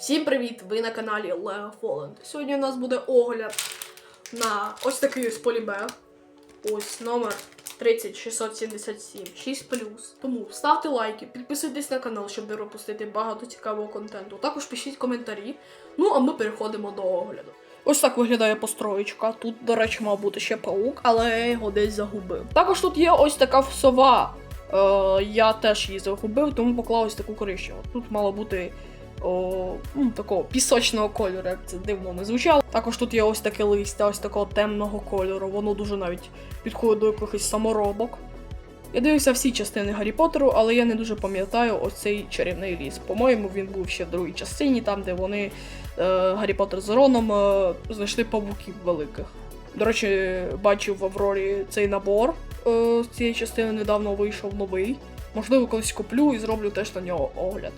Всім привіт! Ви на каналі Lego Fallen. Сьогодні у нас буде огляд на ось такий ось полібег. Ось номер 30677 6 Тому ставте лайки, підписуйтесь на канал, щоб не пропустити багато цікавого контенту. Також пишіть коментарі. Ну а ми переходимо до огляду. Ось так виглядає построєчка. Тут, до речі, мав бути ще паук, але я його десь загубив. Також тут є ось така сова. Е, я теж її загубив, тому поклав ось таку коричневу. Тут мало бути о, ну, такого пісочного кольору, як це дивно не звучало. Також тут є ось таке листя, ось такого темного кольору. Воно дуже навіть підходить до якихось саморобок. Я дивився всі частини Гаррі Поттеру, але я не дуже пам'ятаю ось цей чарівний ліс. По-моєму, він був ще в другій частині, там, де вони е, Гаррі Поттер з Роном е, знайшли павуків великих. До речі, бачив в Аврорі цей набор е, з цієї частини недавно вийшов новий. Можливо, колись куплю і зроблю теж на нього огляд.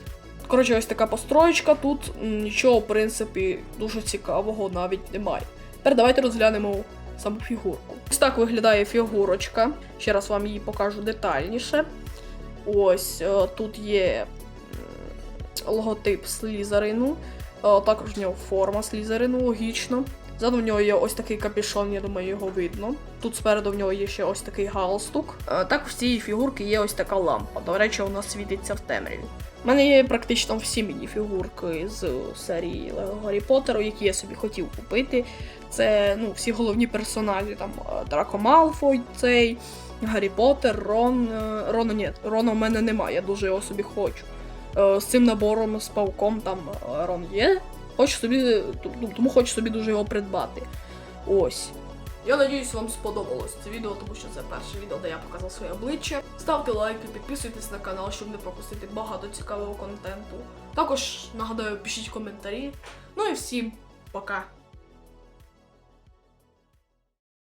Коротше, ось така построєчка. Тут нічого, в принципі, дуже цікавого навіть немає. Тепер давайте розглянемо саму фігурку. Ось так виглядає фігурочка. Ще раз вам її покажу детальніше. Ось е, тут є логотип Слізерину. Е, Також в нього форма Слізерину, логічно. Ззаду в нього є ось такий капюшон, я думаю, його видно. Тут спереду в нього є ще ось такий галстук. Е, Також в цієї фігурки є ось така лампа. До речі, вона світиться в темряві. У мене є практично всі міні-фігурки з серії Лего Гаррі Поттеру, які я собі хотів купити. Це ну, всі головні персонажі, там е, Драко Малфой, цей, Гаррі Поттер, Рон. е, Рона ні, Рона в мене немає, я дуже його собі хочу. З цим набором з павком там Рон є. Хочу собі, ну, тому хочу собі дуже його придбати. Ось. Я надіюсь, вам сподобалось це відео, тому що це перше відео, де я показав своє обличчя. Ставте лайки, підписуйтесь на канал, щоб не пропустити багато цікавого контенту. Також нагадаю, пишіть коментарі. Ну і всім пока!